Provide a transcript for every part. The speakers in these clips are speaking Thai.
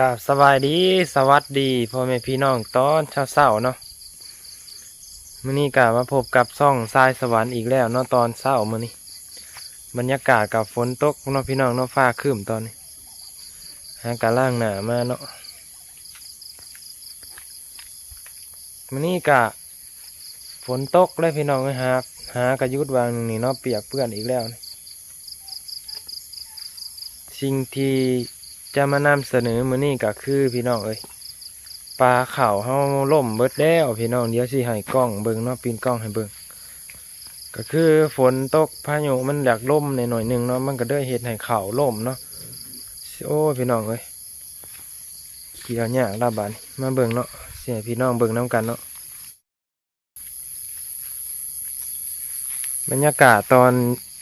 กราบสบายดีสวัสดีพ่อแม่พี่น้องตอนเช้าเช้าเนาะมื้อนี้กะมาพบกับซ่องทรายสวรรค์อีกแล้วเนาะตอนเช้ามื้อนี้ บรรยากาศกับฝนตกเนาะพี่น้องเนาะฟ้าครึ้มตอนนี้หากะล่างหนามาเนาะมื้อนี้กะฝนตกเลยพี่น้องเอ้ยหากหากระยุดวางหนึ่งนี่เนาะเปียกเปื้อนอีกแล้วนี่สิ่งที่ จะมานำเสนอมือนี้ก็คือพี่น้องเอ้ยปลาเข่าวเฮาล่มเบิดแล้วพี่น้องเดี๋ยวสิให้กล้องเบิ่งเนาะปีนกล้องให้เบิ่งก็คือฝนตกพายุมันอยากล่มในหน่อยหนึ่งเนาะมันก็เด้เฮ็ดให้เข่าวล่มเนาะโอ้พี่น้องเอ้ยเกี่ยวยากลาบาดนมาเบิ่งเนาะเสียพี่น้องเบิ่งน้กันเนาะบรรยากาศตอน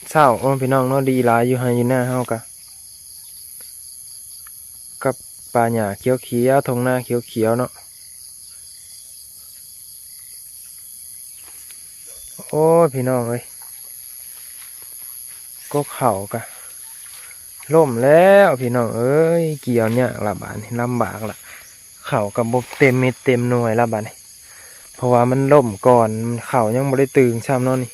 เช้าโอ้พี่น้องเนาะดีหลายอยู่ให้อยู่หน้าเฮากะ กับ ป่าหญ้าเขียวเขียวทงหน้าเขียวเขียวเนาะโอ้พี่น้องเอ้ยก็เข่ากะล่มแล้วพี่น้องเอ้ยเกี่ยวเนี่ยละบาดนี่ลำบากละเข่ากับบกเต็มเม็ดเต็มหน่วยละบาดนี่เพราะว่ามันล่มก่อนเข่ายังไม่ได้ตึงช้ำนาะนี่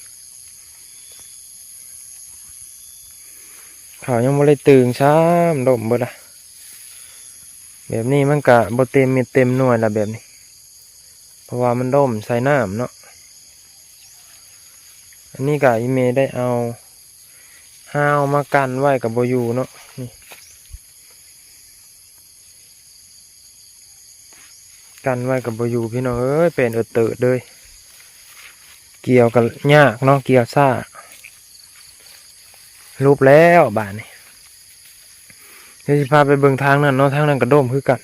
เข่ายังไม่ได้ตึงช้ำล่มเบิดละ แบบนี้มันกะบเต็มม็ดเต็มหน่วยละแบบนี้ เพราะว่ามันร่มใส่น้ำเนาะ อันนี้กะอีเมได้เอาห้าวมากันไว้กับโบยูเนาะนี่กันไว้กับโบยูพี่น้องเอ้ยเป็นเออเติดเลย เกี่ยวกับยากเนาะเกี่ยวซ่ารูปแล้วบานนี้ เดี๋ยวสิพาไปเบิ่งทางนั้นเนาะทางนั้นกระโดมคือกัน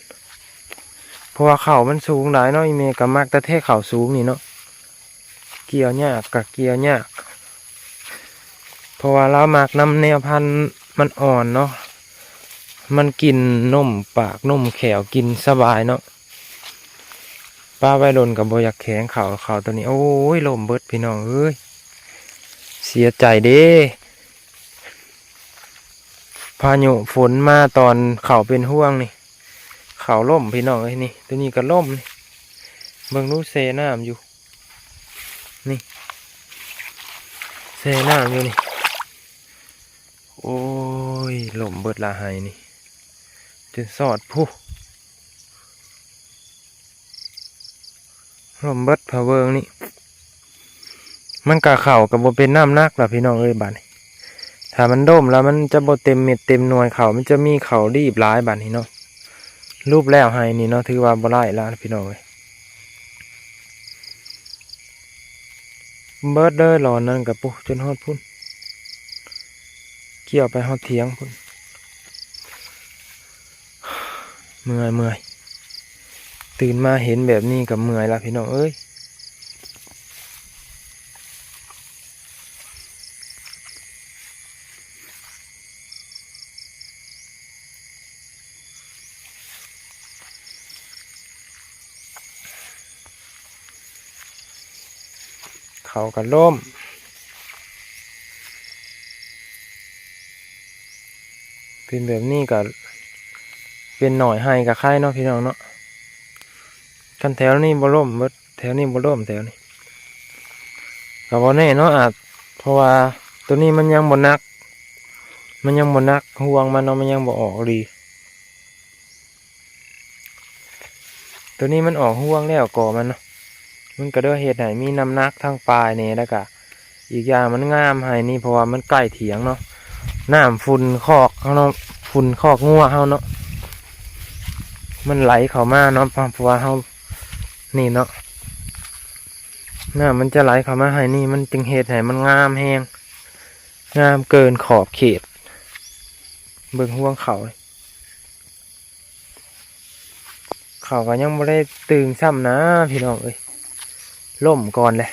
เพราะว่าเขามันสูงหลายเนาะอีเมกับมักแต่เทเขาสูงนี่เนาะเกี่ยวยากกับเกี่ยวยากเพราะว่าเรามักนำแนวพันธุ์มันอ่อนเนาะมันกินนมปากนมแขวกินสบายเนาะป้าไว้ลนกับโบอยากแข็งเขาเขาตัวนี้ โอ้ยลมเบิดพี่น้องเอ้ยเสียใจเด้ พายุฝนมาตอนเขาเป็นห่วงนี่ เขาล่มพี่น้องเอ้ยนี่ ตัวนี้ก็ล่มนี่เบิ่งรู้เซน้ำอยู่ นี่เซน้ำอยู่นี่ โอ้ยล่มเบิดละหายนี่จนสอดผู้ล่มเบิดพะเวิงนี่ มันกะเข่ากับโบเป็นน้ำนักล่ะพี่น้องเอ้ยบาดนี้ ถ้ามันโดมแล้วมันจะบ่เต็มเม็ดเต็มหน่วยเขามันจะมีเขารีบร้ายบัดนี้เนาะรูปแล้วให้นี่เนาะถือว่าบ่ไล่แล้วพี่น้องเอ้ยเบิดเด้อรอนนั่นกับปุ๊จนฮอดพุ่นเกี่ยวไปฮอดเถียงพุ่นเมื่อยเมื่อยตื่นมาเห็นแบบนี้กับเมื่อยละพี่น้องเอ้ย เขากันล่มเป็นแบบนี้กับเป็นหน่อยให้กับไข่เนาะพี่น้องเนาะคันแถวนี้บ่ล่มเบิดแถวนี้บ่ล่มแถวนี้กับบ่แน่เนาะอาจเพราะว่าตัวนี้มันยังบ่นัก มันยังบ่นักห่วงมันเนาะมันยังบ่ออกดี ตัวนี้มันออกห่วงแล้วก่อมันเนาะ มันก็เด้อเห็ดให้มีน้ำหนักทางปลายนี่แล้วก็อีกอย่างมันงามให้นี่เพราะว่ามันใกล้เถียงเนาะน้ำฝุ่นคอกเฮาเนาะฝุ่นคอกงัวเฮาเนาะมันไหลเข้ามาเนาะเพราะว่าเฮานี่เนาะน้ำมันจะไหลเข้ามาให้นี่ มันจึงเห็ดให้มันงามแฮงงามเกินขอบเขต เบิ่งห่วงเขาเลยเขาก็ยังไม่ได้ตึงซ้ำนะพี่น้องเอ้ย ล่มก่อนเลย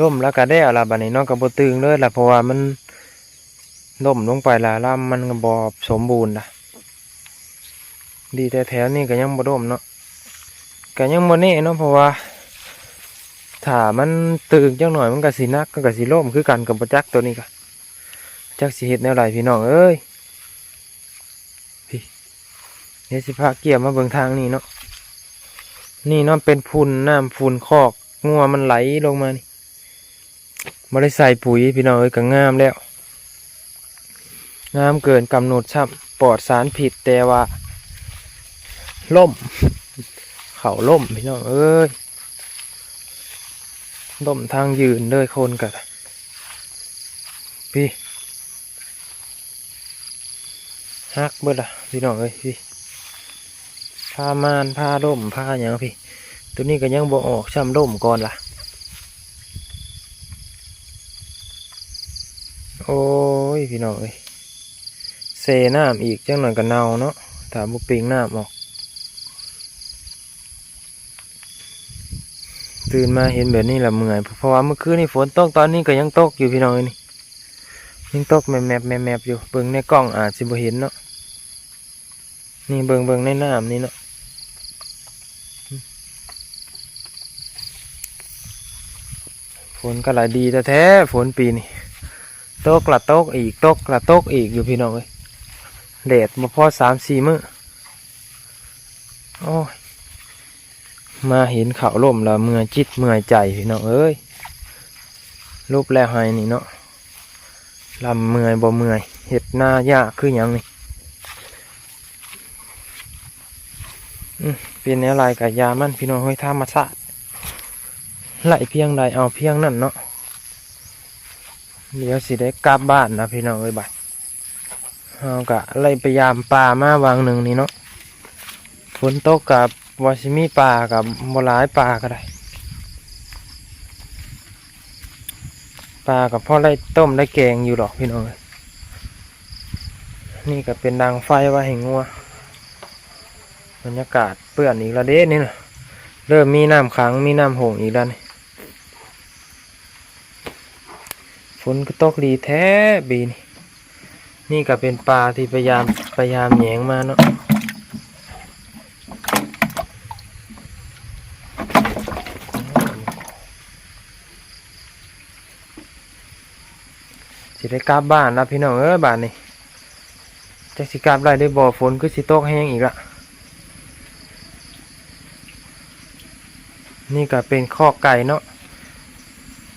ล่มแล้วก็ได้อะไรบัดนี้เนาะกับบตึงเลยล่ะเพราะว่ามันล่มลงไปละลำมันก็บอบสมบูรณ์ละดีแต่แถวนี้ก็ยังบ่ล่มเนาะก็ยังบ่แน่เนาะเพราะว่าถ้ามันตึงจังหน่อยมันก็สินักก็กสิล่มคือกันกับประจักตัวนี้ก็จักสิเฮ็ดแนวไรพี่น้องเอ้ยพี่ดี๋ยสิพาเกี่ยวมาเบิ่งทางนี่เนาะ นี่เนาะเป็นพุ่นน้ำพุ่นคอกงัวมันไหลลงมานี่บ่ได้ใส่ปุ๋ยพี่น้องเอ้ยก็งามแล้ว งามเกินกำหนดชับปลอดสารผิดแต่ว่าล่ม เขาล่มพี่น้องเอ้ยล่มทางยืนเลยคนกันพี่ฮักเบิดละพี่น้องเอ้ยพี่ ผ้ามานผ้าล่มผ้าหยังพี่ ตัวนี้ก็ยังบ่ออกช้ำล่มก่อนล่ะ โอ้ยพี่น้องเอ้ยเซน้ำอีกจังหน่อยก็เน่าเนาะถามบุปิงน้ำออก ตื่นมาเห็นแบบนี้ละเมื่อยเพราะว่าเมื่อคืนนี่ฝนตกตอนนี้ก็ยังตกอยู่พี่น้องเอ้ยนี่ยังตกแมบแมบแมบแมบอยู่เบิ่งในกล้องอาจสิบ่เห็นเนาะนี่เบิ่งเบิ่งในน้ำนี่เนาะ นก็หลายดีแต่แท้ฝนปีนี้ตกละตกอีกตกละตกอีกอยู่พี่น้องเอ้ยแดดมาพอสามสี่มื้อโอ้ยมาเห็นเขาล่มแล้วเมื่อจิตเมื่อใจพี่น้องเอ้ยรูปแล้วให้นี่เนาะลำเมื่อยบ่เมื่อยเห็ดหน้ายากคือหยังนี่เป็นแนวลายกับยามันพี่น้องเฮ้ยท่ามาสะ ไหลเพียงใดเอาเพียงนั่นเนาะเดี๋ยวสิได้กลับบ้านนะพี่น้องเอ้ยบัดเอากะไล่พยายามปลามาวางหนึ่งนี่เนาะฝนตกกับวาชิมีปลากับบหลายปลาก็ได้ปลากับพ่อไล่ต้มไล่แกงอยู่หรอกพี่น้องเอ้ยนี่ก็เป็นดังไฟว่าให้งัวบรรยากาศเปื้อนอีกและเด้นี่นะเริ่มมีน้ำขังมีน้ำหงอีกแล้วนี่ ฝนก็ตกดีแท้บีนี่นี่ก็เป็นปลาที่พยายามพยายามแหยงมาเนาะสิได้กลับบ้านนะพี่น้องเอ้ยบ้านนี่จะสิกลับได้ได้บ่ฝนก็สิตกแห้งอีกละนี่ก็เป็นข้อไก่เนาะ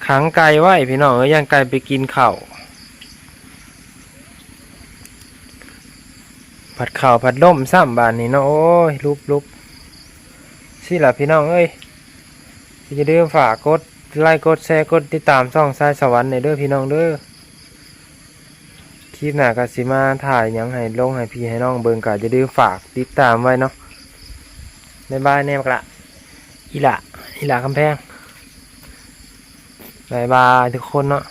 ขังไก่ไว้พี่น้องเอ้ยย่างไก่ไปกินข้าวผัดข้าวผัดล่มซ้ำบานนี่เนาะโอ้ยลุบลุบสิล่ะพี่น้องเอ้ยอย่าลืมฝากกดไลค์กดแชร์กดติดตามช่องสายสวรรค์ในเด้อพี่น้องเด้อคลิปหน้ากสิมาถ่ายยังให้ลงให้พี่ให้น้องเบิ่งก็จะดื้มฝากติดตามไว้เนาะบ๊ายบายแน่มกละอีละอีละกำแพง บายบายทุกคนเนาะ